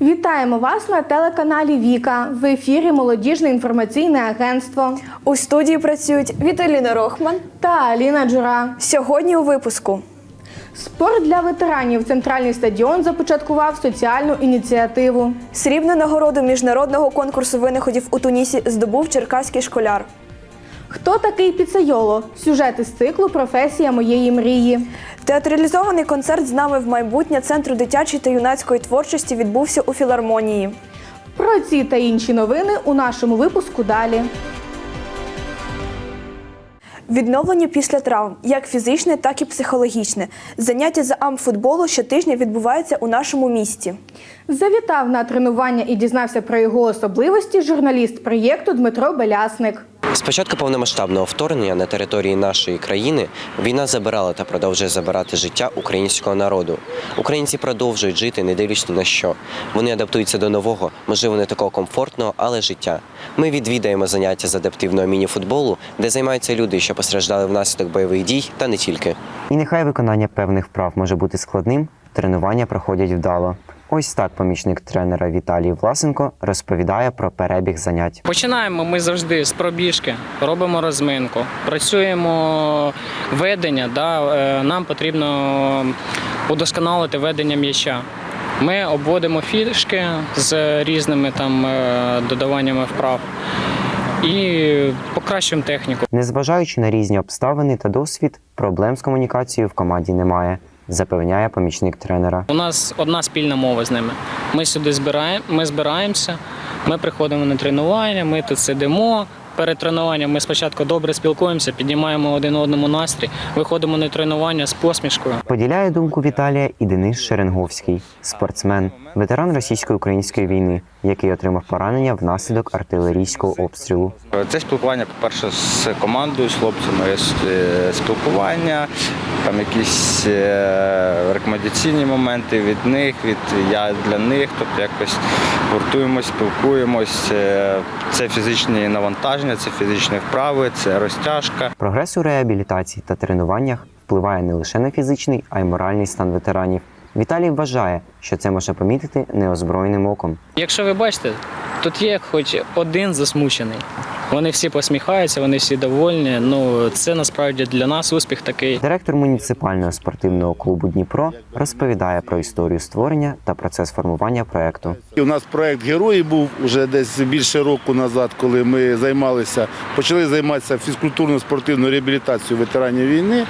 Вітаємо вас на телеканалі Віка. В ефірі Молодіжне інформаційне агентство У студії працюють Віталіна Рохман. та Аліна Джура. Сьогодні у випуску Спорт для ветеранів. Центральний стадіон започаткував соціальну ініціативу. срібну нагороду міжнародного конкурсу винаходів у Тунісі здобув черкаський школяр. Хто такий піцейоло? Сюжет із циклу Професія моєї мрії. Театралізований концерт з нами в майбутнє центру дитячої та юнацької творчості відбувся у філармонії. Про ці та інші новини у нашому випуску далі. Відновлення після травм, як фізичне, так і психологічне. Заняття за амфутболу щотижня відбуваються у нашому місті. Завітав на тренування і дізнався про його особливості журналіст проєкту Дмитро Белясник. З початку повномасштабного вторгнення на території нашої країни війна забирала та продовжує забирати життя українського народу. Українці продовжують жити, не дивлячись на що. Вони адаптуються до нового, можливо, не такого комфортного, але життя. Ми відвідаємо заняття з адаптивного міні-футболу, де займаються люди, що постраждали внаслідок бойових дій, та не тільки. І нехай виконання певних вправ може бути складним, тренування проходять вдало. Ось так помічник тренера Віталій Власенко розповідає про перебіг занять. Починаємо ми завжди з пробіжки, робимо розминку, працюємо ведення. Да, е, нам потрібно удосконалити ведення м'яча. Ми обводимо фішки з різними там е, додаваннями вправ і покращуємо техніку. Незважаючи на різні обставини та досвід, проблем з комунікацією в команді немає, запевняє помічник тренера. У нас одна спільна мова з ними. Ми сюди збираємо, ми збираємося, ми приходимо на тренування, ми тут сидимо. Перед тренуванням ми спочатку добре спілкуємося, піднімаємо один одному настрій, виходимо на тренування з посмішкою. Поділяє думку Віталія і Денис Шеренговський, спортсмен, ветеран російсько-української війни, який отримав поранення внаслідок артилерійського обстрілу. Це спілкування, по-перше, з командою, з хлопцями, е, спілкування, там якісь е, рекомендаційні моменти від них, від я для них. Тобто якось гуртуємось, спілкуємось. Е, Це фізичні навантаження, це фізичні вправи, це розтяжка. Прогрес у реабілітації та тренуваннях впливає не лише на фізичний, а й моральний стан ветеранів. Віталій вважає, що це може помітити неозброєним оком. Якщо ви бачите, тут є хоч один засмучений. Вони всі посміхаються, вони всі довольні. Ну це насправді для нас успіх такий. Директор муніципального спортивного клубу Дніпро розповідає про історію створення та процес формування проекту. У нас проект Герої був вже десь більше року назад, коли ми займалися, почали займатися фізкультурно-спортивною реабілітацією ветеранів війни.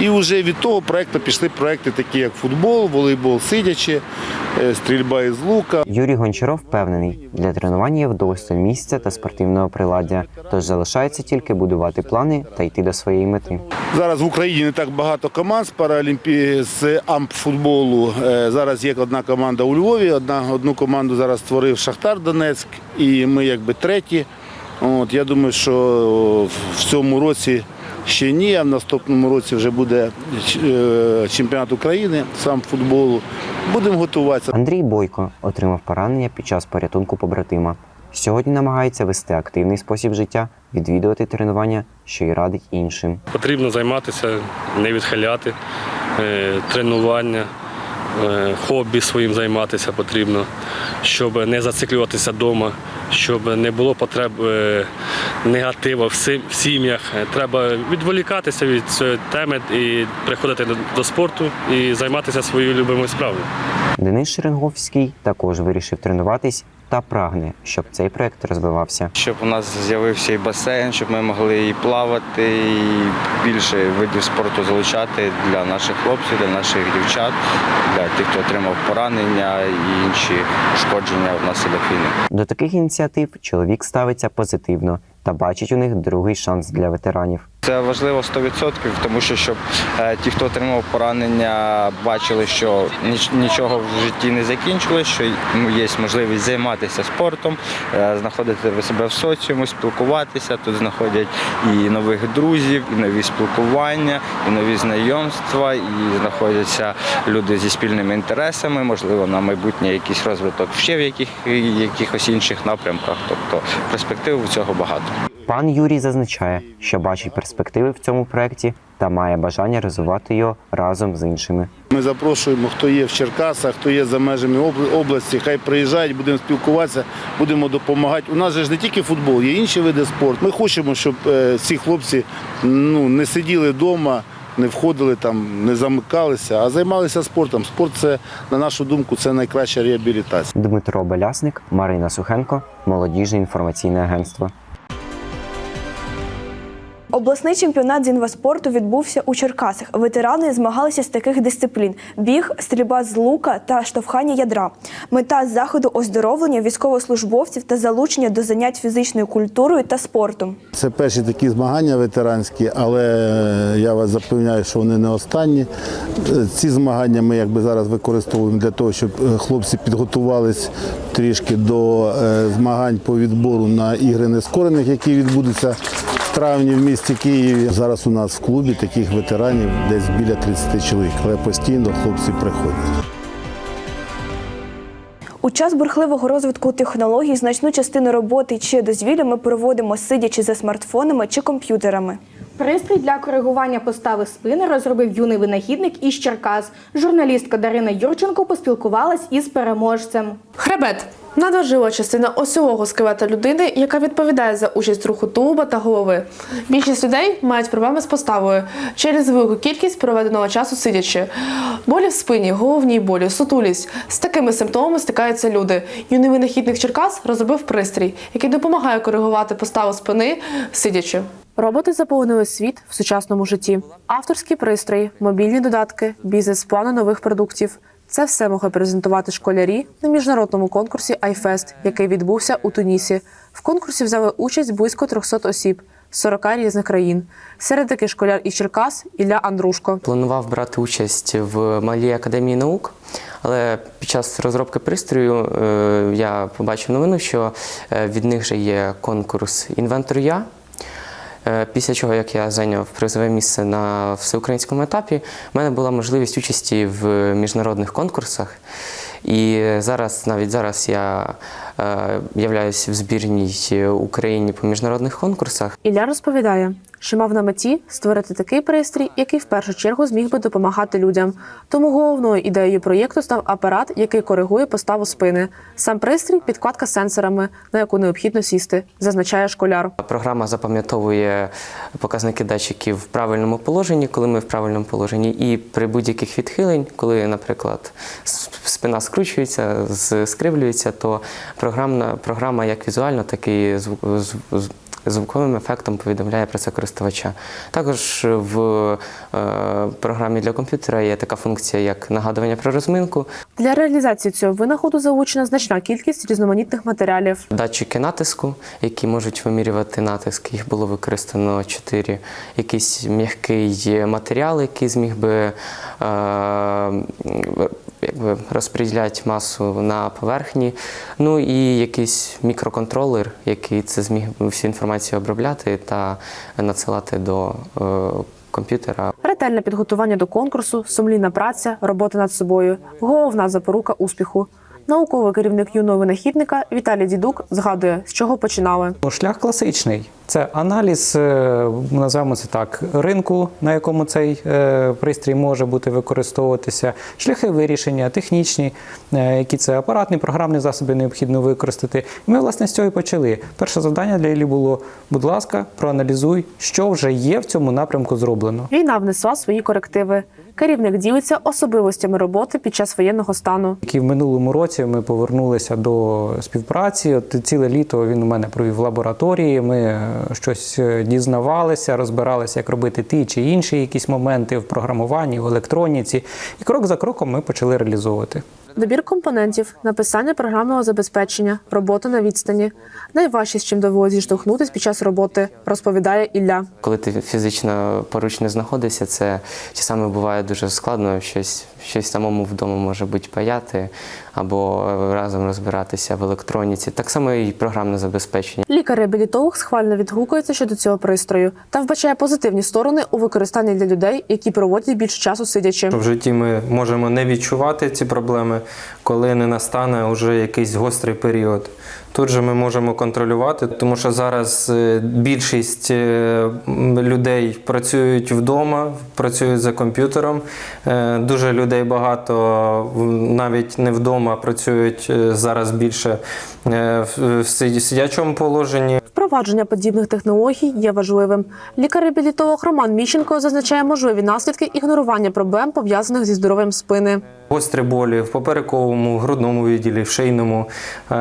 І вже від того проекту пішли проекти, такі як футбол, волейбол сидячи, е, стрільба із лука. Юрій Гончаров впевнений, для тренування є вдосталь місця та спортивного приладдя, тож залишається тільки будувати плани та йти до своєї мети. Зараз в Україні не так багато команд з паралімпі з ампфутболу. Е, Зараз є одна команда у Львові, одна, одну команду зараз створив Шахтар Донецьк, і ми якби треті. От, я думаю, що в цьому році ще ні, а в наступному році вже буде е, чемпіонат України сам футболу. Будемо готуватися. Андрій Бойко отримав поранення під час порятунку побратима. Сьогодні намагається вести активний спосіб життя, відвідувати тренування, що й радить іншим. Потрібно займатися, не відхиляти, е, тренування, хобі своїм займатися потрібно, щоб не зациклюватися вдома, щоб не було потреб негатива негативу в сім'ях. Е, Треба відволікатися від цієї теми і приходити до спорту і займатися своєю любимою справою. Денис Шеренговський також вирішив тренуватись та прагне, щоб цей проект розвивався. Щоб у нас з'явився і басейн, щоб ми могли і плавати, і більше видів спорту залучати для наших хлопців, для наших дівчат, для тих, хто отримав поранення і інші ушкодження внаслідок війни. До таких ініціатив чоловік ставиться позитивно та бачить у них другий шанс для ветеранів. Це важливо 100%, тому що щоб е, ті, хто отримав поранення, бачили, що нічого в житті не закінчилось, що є можливість займатися спортом, е, знаходити себе в соціумі, спілкуватися. Тут знаходять і нових друзів, і нові спілкування, і нові знайомства, і знаходяться люди зі спільними інтересами, можливо, на майбутнє якийсь розвиток ще в яких, якихось інших напрямках. Тобто перспектив у цього багато. Пан Юрій зазначає, що бачить перспективи в цьому проєкті та має бажання розвивати його разом з іншими. Ми запрошуємо, хто є в Черкасах, хто є за межами області, хай приїжджають, будемо спілкуватися, будемо допомагати. У нас же ж не тільки футбол, є інші види спорту. Ми хочемо, щоб е, ці хлопці ну, не сиділи вдома, не входили там, не замикалися, а займалися спортом. Спорт це, на нашу думку, це найкраща реабілітація. Дмитро Белясник, Марина Сухенко, молодіжне інформаційне агентство. Обласний чемпіонат з інваспорту відбувся у Черкасах. Ветерани змагалися з таких дисциплін: біг, стрільба з лука та штовхання ядра. Мета заходу оздоровлення військовослужбовців та залучення до занять фізичною культурою та спортом. Це перші такі змагання ветеранські, але я вас запевняю, що вони не останні. Е, Ці змагання ми якби зараз використовуємо для того, щоб е, хлопці підготувались трішки до е, змагань по відбору на ігри нескорених, які відбудуться травні в місті Києві. Зараз у нас в клубі таких ветеранів десь біля 30 чоловік, але постійно хлопці приходять. У час бурхливого розвитку технологій значну частину роботи чи дозвілля ми проводимо сидячи за смартфонами чи комп'ютерами. Пристрій для коригування постави спини розробив юний винахідник із Черкас. Журналістка Дарина Юрченко поспілкувалась із переможцем. Хребет надважлива частина осьового скелета людини, яка відповідає за участь руху тулуба та голови. Більшість людей мають проблеми з поставою через велику кількість проведеного часу сидячи. Болі в спині, головній болі, сутулість. З такими симптомами стикаються люди. Юний винахідник Черкас розробив пристрій, який допомагає коригувати поставу спини сидячи. Роботи заповнили світ в сучасному житті. Авторський пристрій, мобільні додатки, бізнес-плани нових продуктів. Це все могли презентувати школярі на міжнародному конкурсі iFest, який відбувся у Тунісі. В конкурсі взяли участь близько 300 осіб з 40 різних країн. Серед таких школяр із Черкас Ілля Андрушко. Планував брати участь в малій академії наук, але під час розробки пристрою е, я побачив новину, що е, від них же є конкурс Інвентор Я. Е, Після чого, як я зайняв призове місце на всеукраїнському етапі, в мене була можливість участі в міжнародних конкурсах. І зараз, навіть зараз, я е, являюсь в збірній Україні по міжнародних конкурсах. Ілля розповідає, що мав на меті створити такий пристрій, який в першу чергу зміг би допомагати людям. Тому головною ідеєю проєкту став апарат, який коригує поставу спини. Сам пристрій підкладка з сенсорами, на яку необхідно сісти, зазначає школяр. Програма запам'ятовує показники датчиків в правильному положенні, коли ми в правильному положенні, і при будь-яких відхилень, коли, наприклад, спина скручується, скривлюється, то програмна програма як візуально, так і звук, звуковим ефектом повідомляє про це користувача. Також в е, програмі для комп'ютера є така функція, як нагадування про розминку. Для реалізації цього винаходу залучена значна кількість різноманітних матеріалів. Датчики натиску, які можуть вимірювати натиск, їх було використано чотири. Якийсь м'який матеріал, який зміг би е, якби розподіляти масу на поверхні. Ну і якийсь мікроконтролер, який це зміг всю інформацію обробляти та надсилати до е, комп'ютера. Ретельне підготування до конкурсу, сумлінна праця, робота над собою головна запорука успіху. Науковий керівник юного винахідника Віталій Дідук згадує, з чого починали. Шлях класичний. Це аналіз, е, називаємо це так, ринку, на якому цей е, пристрій може бути використовуватися, шляхи вирішення, технічні, е, які це апаратні, програмні засоби необхідно використати. І ми, власне, з цього і почали. Перше завдання для Іллі було: будь ласка, проаналізуй, що вже є в цьому напрямку зроблено. Війна внесла свої корективи. Керівник ділиться особливостями роботи під час воєнного стану. Які в минулому році ми повернулися до співпраці. От ціле літо він у мене провів в лабораторії. Ми е, щось е, дізнавалися, розбиралися, як робити ті чи інші якісь моменти в програмуванні, в електроніці. І крок за кроком ми почали реалізовувати. Добір компонентів, написання програмного забезпечення, робота на відстані. Найважче, з чим довелося зіштовхнутися під час роботи, розповідає Ілля. Коли ти фізично поруч не знаходишся, це часами буває дуже складно щось, щось самому вдома може бути паяти або разом розбиратися в електроніці. Так само і програмне забезпечення. Лікар-реабілітолог схвально відгукується щодо цього пристрою та вбачає позитивні сторони у використанні для людей, які проводять більше часу сидячи. В житті ми можемо не відчувати ці проблеми, коли не настане вже якийсь гострий період. Тут же ми можемо контролювати, тому що зараз е, більшість е, людей працюють вдома, працюють за комп'ютером. Е, Дуже людей багато навіть не вдома працюють зараз більше в сидячому положенні. Впровадження подібних технологій є важливим. Лікар-реабілітолог Роман Міщенко зазначає можливі наслідки ігнорування проблем пов'язаних зі здоров'ям спини. Гострі болі в поперековому, в грудному відділі, в шийному. Е,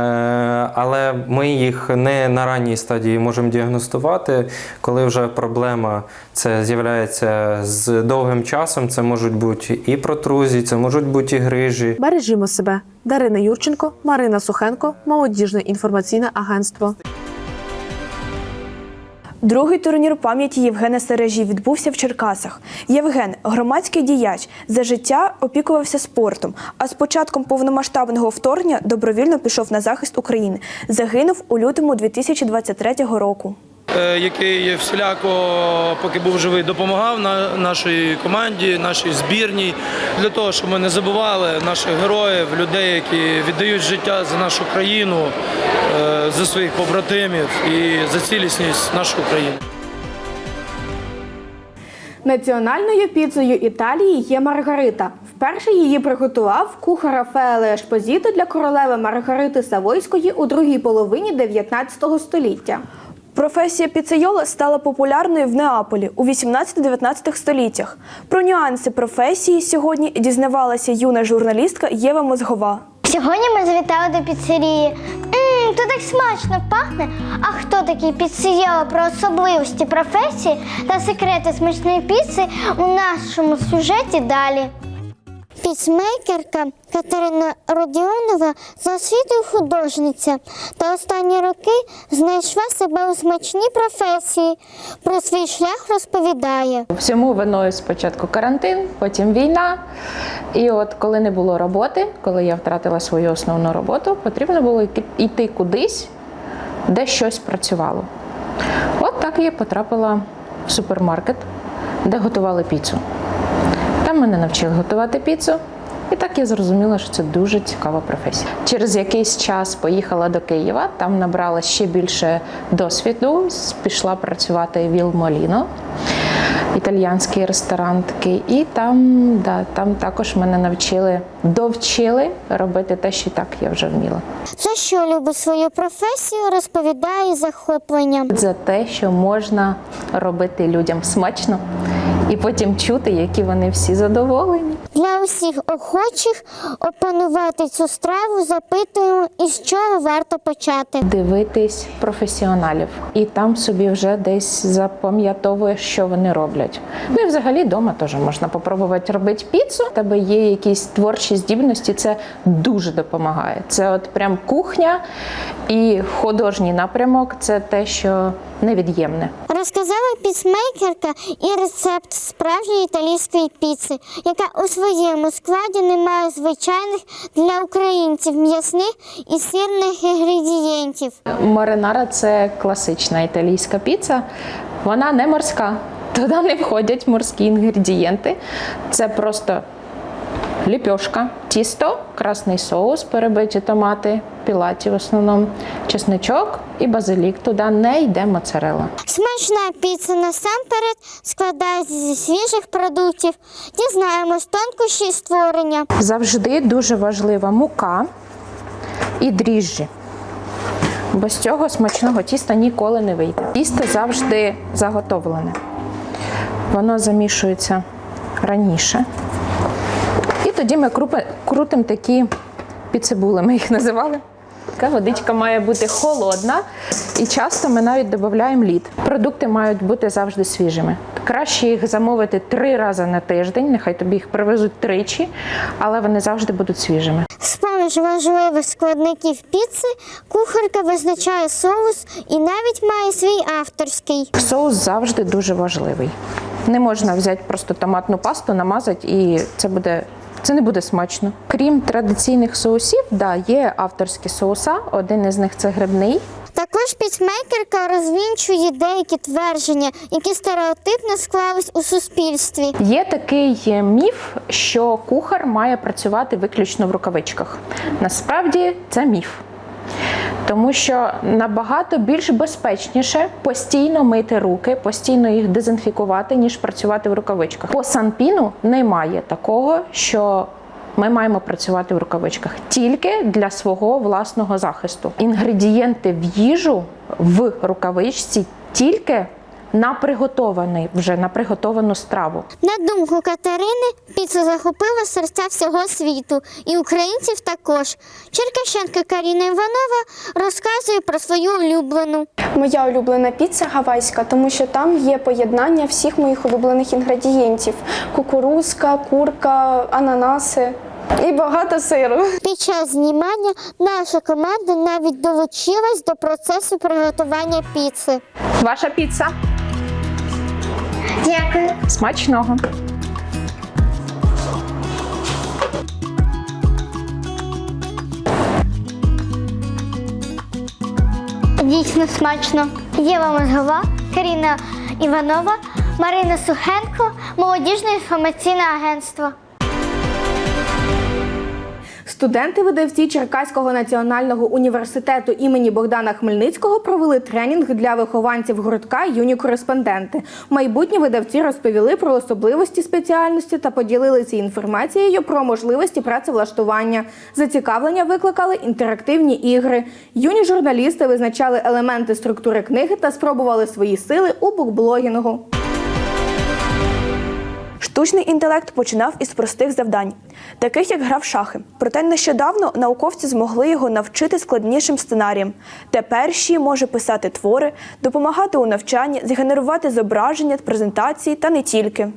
Але ми їх не на ранній стадії можемо діагностувати. Коли вже проблема це з'являється з довгим часом, це можуть бути і протрузії, це можуть бути і грижі. Бережімо себе. Дарина Юрченко, Марина Сухенко, молодіжне інформаційне агентство. Другий турнір пам'яті Євгена Сережі відбувся в Черкасах. Євген, громадський діяч, за життя опікувався спортом, а з початком повномасштабного вторгнення добровільно пішов на захист України. Загинув у лютому 2023 року. Е, який всіляко, поки був живий, допомагав на нашій команді, нашій збірній, для того, щоб ми не забували наших героїв, людей, які віддають життя за нашу країну, е, за своїх побратимів і за цілісність нашої країни. Національною піцею Італії є Маргарита. Вперше її приготував кухар Рафаеле Ешпозіто для королеви Маргарити Савойської у другій половині 19 століття. Професія піцейола стала популярною в Неаполі у 18-19 століттях. Про нюанси професії сьогодні дізнавалася юна журналістка Єва Мозгова. Сьогодні ми завітали до піцерії. Тут так смачно пахне. А хто такий піцеріо про особливості професії та секрети смачної піци у нашому сюжеті далі. Піцмейкерка Катерина Родіонова за освітою художниця та останні роки знайшла себе у смачній професії. Про свій шлях розповідає. Всьому виною спочатку карантин, потім війна. І от коли не було роботи, коли я втратила свою основну роботу, потрібно було йти- кудись, де щось працювало. От так я потрапила в супермаркет, де готували піцу. Мене навчили готувати піцу. І так я зрозуміла, що це дуже цікава професія. Через якийсь час поїхала до Києва, там набрала ще більше досвіду, пішла працювати в Віл Моліно, італіянський ресторан такий. І там, да, там також мене навчили, довчили робити те, що і так я вже вміла. За що любить свою професію, розповідає захопленням. За те, що можна робити людям смачно і потім чути, які вони всі задоволені. Для усіх охочих опанувати цю страву запитуємо, із чого варто почати. Дивитись професіоналів, і там собі вже десь запам'ятовуєш, що вони роблять. Ну і взагалі вдома теж можна попробувати робити піцу. У тебе є якісь творчі здібності, це дуже допомагає. Це от прям кухня і художній напрямок це те, що невід'ємне. Розказала піцмейкерка і рецепт справжньої італійської піци, яка у своєму складі не має звичайних для українців м'ясних і сирних інгредієнтів. Маринара це класична італійська піца. Вона не морська. Туди не входять морські інгредієнти. Це просто ліпьошка, тісто, красний соус, перебиті томати, пілаті в основному, чесничок і базилік. Туди не йде моцарела. Смачна піца насамперед складається зі свіжих продуктів. Дізнаємось тонкощі створення. Завжди дуже важлива мука і дріжджі. Без цього смачного тіста ніколи не вийде. Тісто завжди заготовлене. Воно замішується раніше. І тоді ми крутимо такі піцебули, ми їх називали. Така водичка має бути холодна, і часто ми навіть додаємо лід. Продукти мають бути завжди свіжими. Краще їх замовити три рази на тиждень, нехай тобі їх привезуть тричі, але вони завжди будуть свіжими. З-поміж важливих складників піци кухарка визначає соус і навіть має свій авторський. Соус завжди дуже важливий. Не можна взяти просто томатну пасту, намазати, і це буде. Це не буде смачно. Крім традиційних соусів, да, є авторські соуса. Один із них це грибний. Також піцмейкерка розвінчує деякі твердження, які стереотипно склались у суспільстві. Є такий міф, що кухар має працювати виключно в рукавичках. Насправді це міф. Тому що набагато більш безпечніше постійно мити руки, постійно їх дезінфікувати, ніж працювати в рукавичках. По санпіну немає такого, що ми маємо працювати в рукавичках тільки для свого власного захисту. Інгредієнти в їжу в рукавичці тільки на приготований вже на приготовану страву. На думку Катерини, піца захопила серця всього світу і українців також. Черкащенка Каріна Іванова розказує про свою улюблену. Моя улюблена піца гавайська, тому що там є поєднання всіх моїх улюблених інгредієнтів: кукурузка, курка, ананаси і багато сиру. Під час знімання наша команда навіть долучилась до процесу приготування піци. Ваша піца Дякую. смачного. Дійсно смачно. Єва Мозгова, Каріна Іванова, Марина Сухенко, молодіжне інформаційне агентство. Студенти-видавці Черкаського національного університету імені Богдана Хмельницького провели тренінг для вихованців гуртка Юні кореспонденти. Майбутні видавці розповіли про особливості спеціальності та поділилися інформацією про можливості працевлаштування. Зацікавлення викликали інтерактивні ігри. Юні журналісти визначали елементи структури книги та спробували свої сили у букблогінгу. Штучний інтелект починав із простих завдань, таких як гра в шахи. Проте нещодавно науковці змогли його навчити складнішим сценаріям. Тепер ЩІ може писати твори, допомагати у навчанні, згенерувати зображення, презентації та не тільки.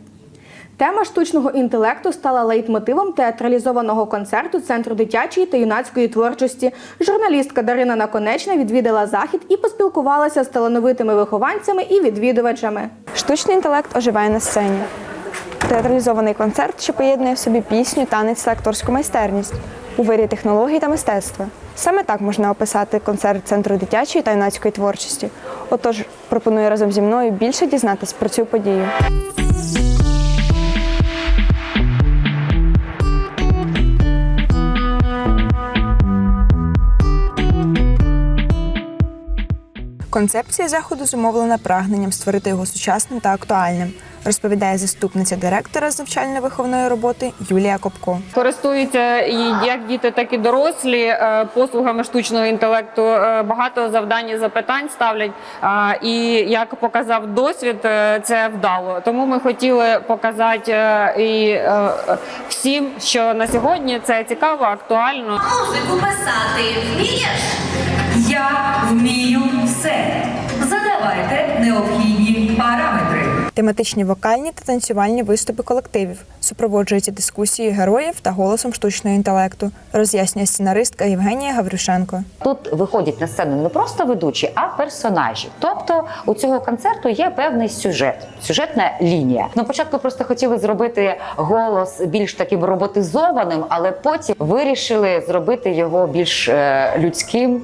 Тема штучного інтелекту стала лейтмотивом театралізованого концерту Центру дитячої та юнацької творчості. Журналістка Дарина Наконечна відвідала захід і поспілкувалася з талановитими вихованцями і відвідувачами. Штучний інтелект оживає на сцені. Театралізований концерт, що поєднує в собі пісню, танець та акторську майстерність у вирі технологій та мистецтва. Саме так можна описати концерт Центру дитячої та юнацької творчості. Отож, пропоную разом зі мною більше дізнатись про цю подію. Концепція заходу зумовлена прагненням створити його сучасним та актуальним, розповідає заступниця директора з навчально-виховної роботи Юлія Копко. Користуються і як діти, так і дорослі е, послугами штучного інтелекту. Е, Багато завдань і запитань ставлять. І як показав досвід, е, це вдало. Тому ми хотіли показати е, і е, всім, що на сьогодні це цікаво, актуально. Музику писати вмієш? Я вмію все. Тематичні вокальні та танцювальні виступи колективів супроводжуються дискусією героїв та голосом штучного інтелекту, роз'яснює сценаристка Євгенія Гаврюшенко. Тут виходять на сцену не просто ведучі, а персонажі. Тобто у цього концерту є певний сюжет, сюжетна лінія. На початку просто хотіли зробити голос більш таким роботизованим, але потім вирішили зробити його більш е, людським,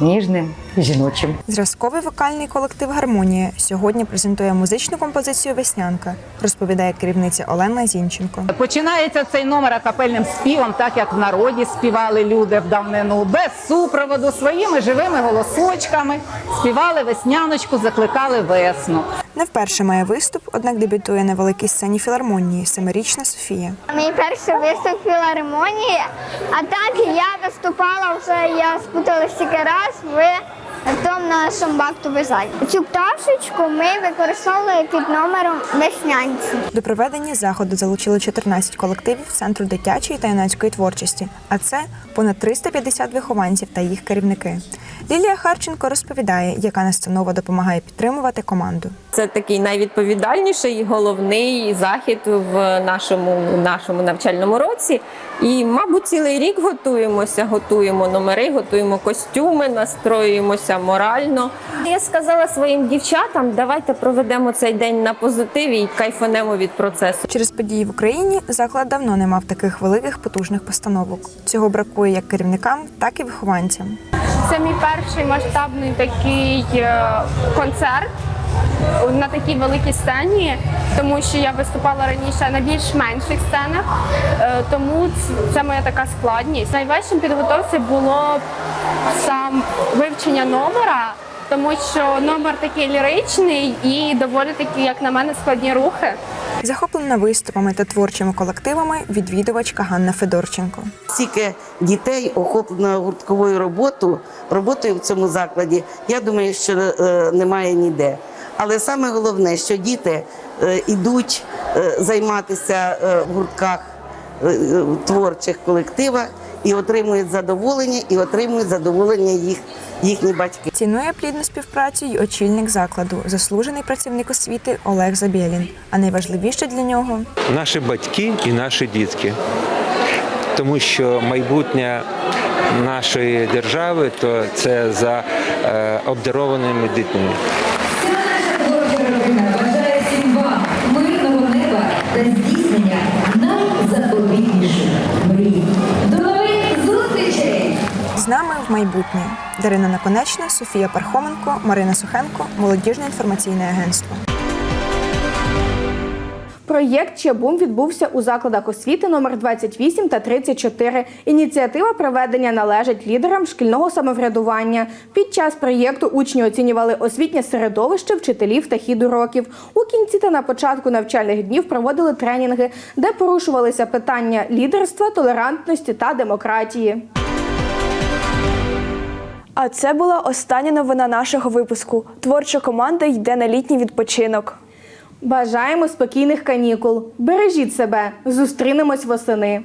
ніжним, жіночим. Зразковий вокальний колектив Гармонія сьогодні презентує музичну композицію Веснянка, розповідає керівниця Олена Зінченко. Починається цей номер акапельним співом, так як в народі співали люди в давнину, без супроводу, своїми живими голосочками. Співали весняночку, закликали весну. Не вперше має виступ, однак дебютує на великій сцені філармонії семирічна Софія. Мій перший виступ філармонії, а так я виступала вже, я спуталася тільки раз в тому нашому бакту бажань. Цю пташечку ми використовували під номером веснянці. До проведення заходу залучили 14 колективів Центру дитячої та юнацької творчості, а це понад 350 вихованців та їх керівники. Лілія Харченко розповідає, яка настанова допомагає підтримувати команду. Це такий найвідповідальніший і головний захід в нашому, нашому навчальному році. І, мабуть, цілий рік готуємося, готуємо номери, готуємо костюми, настроюємося морально. Я сказала своїм дівчатам, давайте проведемо цей день на позитиві і кайфанемо від процесу. Через події в Україні заклад давно не мав таких великих потужних постановок. Цього бракує як керівникам, так і вихованцям. Це мій перший масштабний такий е, концерт на такій великій сцені, тому що я виступала раніше на більш менших сценах, е, тому це моя така складність. Найважчим підготовці було сам вивчення номера, тому що номер такий ліричний і доволі такі, як на мене, складні рухи. Захоплена виступами та творчими колективами відвідувачка Ганна Федорченко. Стільки дітей охоплено гуртковою роботою, роботою в цьому закладі, я думаю, що е, немає ніде. Але саме головне, що діти е, йдуть е, займатися е, в гуртках, в творчих колективах і отримують задоволення, і отримують задоволення їх, їхні батьки. Цінує плідну співпрацю й очільник закладу, заслужений працівник освіти Олег Забєлін. А найважливіше для нього наші батьки і наші дітки. Тому що майбутнє нашої держави то це за е, обдарованими дітьми. Вся наша творча родина бажає всім вам мирного неба та здійснення найзаповітніших мрій. До нових зустрічей! з нами в майбутнє. Дарина Наконечна, Софія Пархоменко, Марина Сухенко, молодіжне інформаційне агентство. Проєкт Чебум відбувся у закладах освіти номер 28 та 34. Ініціатива проведення належить лідерам шкільного самоврядування. Під час проєкту учні оцінювали освітнє середовище вчителів та хід уроків. У кінці та на початку навчальних днів проводили тренінги, де порушувалися питання лідерства, толерантності та демократії. А це була остання новина нашого випуску. Творча команда йде на літній відпочинок. Бажаємо спокійних канікул. Бережіть себе. Зустрінемось восени.